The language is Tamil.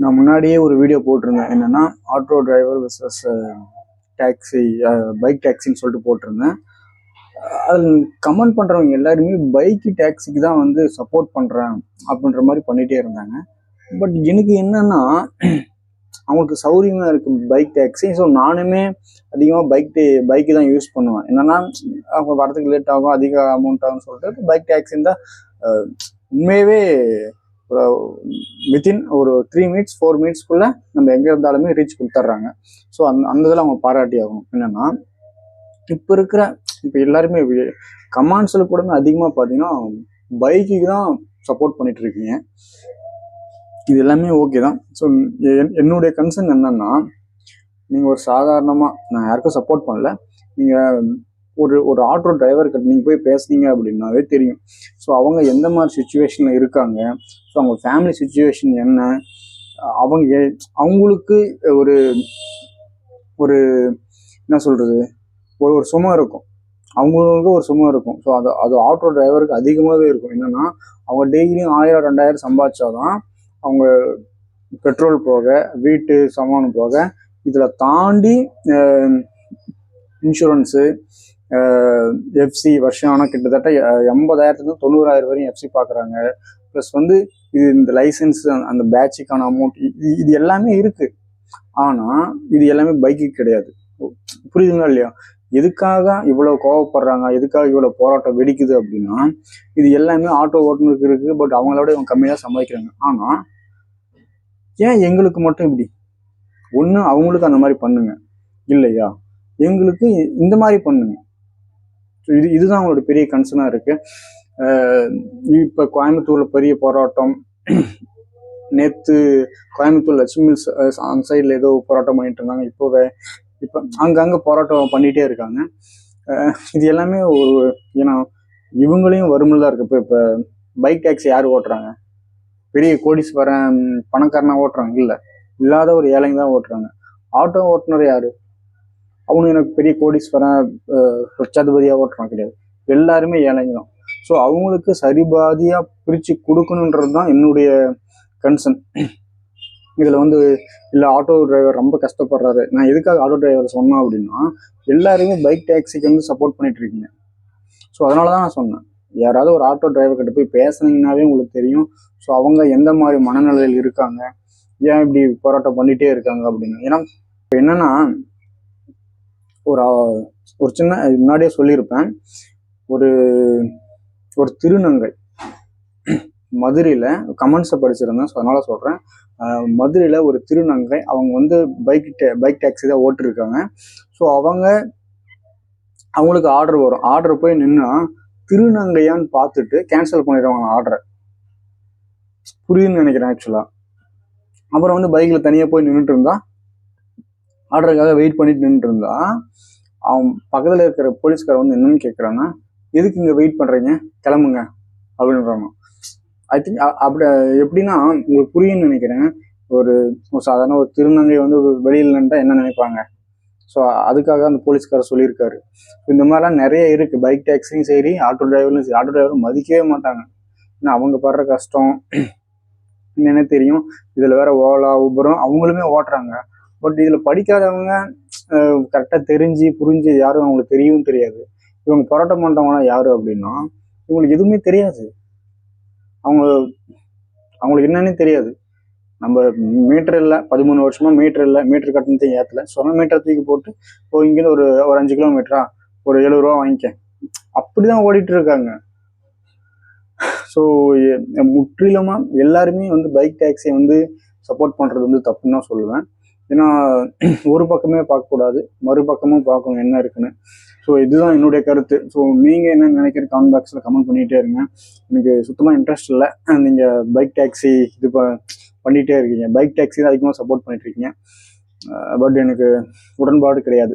நான் முன்னாடியே ஒரு வீடியோ போட்டிருந்தேன். என்னன்னா auto driver versus taxi bike டாக்ஸின்னு சொல்லிட்டு போட்டிருந்தேன். அதில் கமெண்ட் பண்ணுறவங்க எல்லாருமே பைக்கு டாக்ஸிக்கு தான் வந்து சப்போர்ட் பண்ணுறேன் அப்படின்ற மாதிரி பண்ணிகிட்டே இருந்தாங்க. பட் எனக்கு என்னன்னா அவங்களுக்கு சௌரியமாக இருக்கு பைக் டாக்ஸி ஸோ நானுமே அதிகமாக பைக் பைக்கு தான் யூஸ் பண்ணுவேன். என்னன்னா அவங்க வரதுக்கு லேட் ஆகும் அதிக அமௌண்ட் ஆகும்னு சொல்லிட்டு பைக் டேக்ஸின்னு தான் உண்மையவே உண்மையாகவே வித்தின் ஒரு த்ரீ மினிட்ஸ் ஃபோர் மினிட்ஸ்க்குள்ளே நம்ம எங்கே இருந்தாலுமே ரீச் கொடுத்துட்றாங்க ஸோ அந்த அந்த இதில் அவங்க பாராட்டி ஆகணும். என்னென்னா இப்போ இருக்கிற இப்போ எல்லாருமே கமாண்ட்ஸில் கூட அதிகமாக பார்த்தீங்கன்னா பைக்குக்கு தான் சப்போர்ட் பண்ணிட்டு இருக்கீங்க. இது எல்லாமே ஓகே தான். ஸோ என்னுடைய கன்சர்ன் என்னன்னா நீங்கள் ஒரு சாதாரணமாக நான் யாருக்கும் சப்போர்ட் பண்ணல. நீங்கள் ஒரு ஒரு ஆட்டோ டிரைவர்கிட்ட நீங்கள் போய் பேசுனீங்க அப்படின்னாவே தெரியும். ஸோ அவங்க எந்த மாதிரி சுச்சுவேஷனில் இருக்காங்க? ஸோ அவங்க ஃபேமிலி சுச்சுவேஷன் என்ன? அவங்க அவங்களுக்கு ஒரு ஒரு என்ன சொல்கிறது ஒரு ஒரு சுமம் இருக்கும். அவங்களுக்கு ஒரு சுமம் இருக்கும். ஸோ அது அது ஆட்டோ டிரைவருக்கு அதிகமாகவே இருக்கும். என்னன்னா அவங்க டெய்லியும் ஆயிரம் ரெண்டாயிரம் சம்பாதிச்சாதான் அவங்க பெட்ரோல் போக வீட்டு சமானம் போக இதில் தாண்டி இன்சூரன்ஸு எஃப்சி வருஷம் ஆனால் கிட்டத்தட்ட எண்பதாயிரத்துலேருந்து தொண்ணூறாயிரம் வரையும் எஃப்சி பார்க்குறாங்க ப்ளஸ் வந்து இது இந்த லைசன்ஸ் அந்த பேட்சுக்கான அமௌண்ட் இது எல்லாமே இருக்குது ஆனால் இது எல்லாமே பைக்கு கிடையாது. புரியுதுங்களா இல்லையா? எதுக்காக இவ்வளோ கோவப்படுறாங்க? எதுக்காக இவ்வளோ போராட்டம் வெடிக்குது அப்படின்னா இது எல்லாமே ஆட்டோ ஓட்டுநருக்கு இருக்குது பட் அவங்களோட இவங்க கம்மியாக சம்பாதிக்கிறாங்க. ஆனால் ஏன் எங்களுக்கு மட்டும் இப்படி? ஒன்று அவங்களுக்கு அந்த மாதிரி பண்ணுங்க. இல்லையா? எங்களுக்கு இந்த மாதிரி பண்ணுங்க. இது இதுதான் அவங்களோட பெரிய கன்சர்னாக இருக்குது இப்போ கோயம்புத்தூரில் பெரிய போராட்டம். நேற்று கோயம்புத்தூர் லட்சுமி அந்த சைடில் ஏதோ போராட்டம் பண்ணிட்டு இருந்தாங்க. இப்போவே இப்போ அங்கங்கே போராட்டம் பண்ணிகிட்டே இருக்காங்க. இது எல்லாமே ஒரு ஏன்னா இவங்களையும் வறுமையில் தான் இருக்கு. இப்போ இப்போ பைக் டேக்ஸி யார் ஓட்டுறாங்க? பெரிய கோடீஸ்வரன் பணக்காரனாக ஓட்டுறாங்க. இல்லை இல்லாத ஒரு ஏழைங்க தான் ஓட்டுறாங்க. ஆட்டோ ஓட்டுனர் யாரு? அவனும் எனக்கு பெரிய கோடீஸ்வரன் லட்சாதிபதியாக ஓட்டுறான் கிடையாது. எல்லாருமே ஏழைங்க தான் ஸோ அவங்களுக்கு சரிபாதியாக பிரித்து கொடுக்கணுன்றது தான் என்னுடைய கன்சர்ன் இதில் வந்து இல்லை ஆட்டோ டிரைவர் ரொம்ப கஷ்டப்படுறாரு. நான் எதுக்காக ஆட்டோ டிரைவர் சொன்னேன் அப்படின்னா எல்லாருமே பைக் டாக்ஸிக்கு வந்து சப்போர்ட் பண்ணிட்டு இருக்கீங்க ஸோ அதனால தான் நான் சொன்னேன். யாராவது ஒரு ஆட்டோ டிரைவர் கிட்ட போய் பேசுனீங்கன்னாவே உங்களுக்கு தெரியும். ஸோ அவங்க எந்த மாதிரி மனநிலையில் இருக்காங்க? ஏன் இப்படி போராட்டம் பண்ணிட்டே இருக்காங்க அப்படின்னு. ஏன்னா இப்போ என்னன்னா ஒரு ஒரு சின்ன முன்னாடியே சொல்லியிருப்பேன். ஒரு ஒரு திருநங்கை. மதுரையில் கமெண்ட்ஸை படிச்சிருந்தேன் ஸோ அதனால் சொல்கிறேன் மதுரையில் ஒரு திருநங்கை அவங்க வந்து பைக் டே பைக் டேக்ஸி தான் ஓட்டிருக்காங்க. ஸோ அவங்க அவங்களுக்கு ஆர்டர் வரும். ஆர்டர் போய் நின்னா திருநங்கையான்னு பார்த்துட்டு கேன்சல் பண்ணிடுவாங்க ஆர்டரை புரியுதுன்னு நினைக்கிறேன் ஆக்சுவலாக அப்புறம் வந்து பைக்கில் தனியாக போய் நின்றுட்டு இருந்தா ஆர்டருக்காக வெயிட் பண்ணிட்டு நின்றுருந்தா அவன் பக்கத்தில் இருக்கிற போலீஸ்கார் வந்து என்னன்னு கேட்குறாங்க எதுக்கு இங்கே வெயிட் பண்ணுறீங்க கிளம்புங்க. அப்படின்றாங்க. ஐ திங்க் அப்படி எப்படின்னா உங்களுக்கு புரியும்னு நினைக்கிறேன். ஒரு ஒரு சாதாரண ஒரு திருநங்கை வந்து வெளியில் நின்றா என்ன நினைப்பாங்க? ஸோ அதுக்காக அந்த போலீஸ்காரர் சொல்லியிருக்காரு. இந்த மாதிரிலாம் நிறைய இருக்குது பைக் டாக்ஸியும் சரி ஆட்டோ டிரைவரும் சரி ஆட்டோ டிரைவரும் மதிக்கவே மாட்டாங்க. ஏன்னா அவங்க படுற கஷ்டம் என்னென்ன தெரியும். இதில் வேற ஓலா உபரும் அவங்களுமே ஓட்டுறாங்க. பட் இதில் படிக்காதவங்க கரெக்டாக தெரிஞ்சு புரிஞ்சு யாரும் அவங்களுக்கு தெரியவும் தெரியாது. இவங்க போராட்டம் பண்ணுறவங்களாம் யாரு அப்படின்னா இவங்களுக்கு எதுவுமே தெரியாது. அவங்க அவங்களுக்கு என்னன்னே தெரியாது. நம்ம மீட்டர் இல்லை பதிமூணு வருஷமா மீட்டர் இல்லை மீட்டர் கட்டணத்தையும் ஏற்றல சொன்ன மீட்டர் தூக்கி போட்டு ஓ இங்கேருந்து ஒரு ஒரு அஞ்சு கிலோமீட்டரா ஒரு எழுபது ரூபா வாங்கிக்க. அப்படிதான் ஓடிட்டு இருக்காங்க. ஸோ முற்றிலுமா எல்லாருமே வந்து பைக் டாக்ஸியை வந்து சப்போர்ட் பண்றது வந்து தப்புன்னு தான் சொல்லுவேன். ஏன்னா ஒரு பக்கமே பார்க்கக்கூடாது மறுபக்கமும் பார்க்கணும் என்ன இருக்குன்னு. ஸோ இதுதான் என்னுடைய கருத்து. ஸோ நீங்கள் என்ன நினைக்கிற கமெண்ட் பாக்ஸில் கமெண்ட் பண்ணிகிட்டே இருங்க. எனக்கு சுத்தமாக இன்ட்ரெஸ்ட் இல்லை. நீங்கள் பைக் டாக்ஸி இது ப பண்ணிகிட்டே இருக்கீங்க. பைக் டாக்ஸி தான் அதிகமாக சப்போர்ட் பண்ணிட்டு இருக்கீங்க. பட் எனக்கு உடன்பாடு கிடையாது.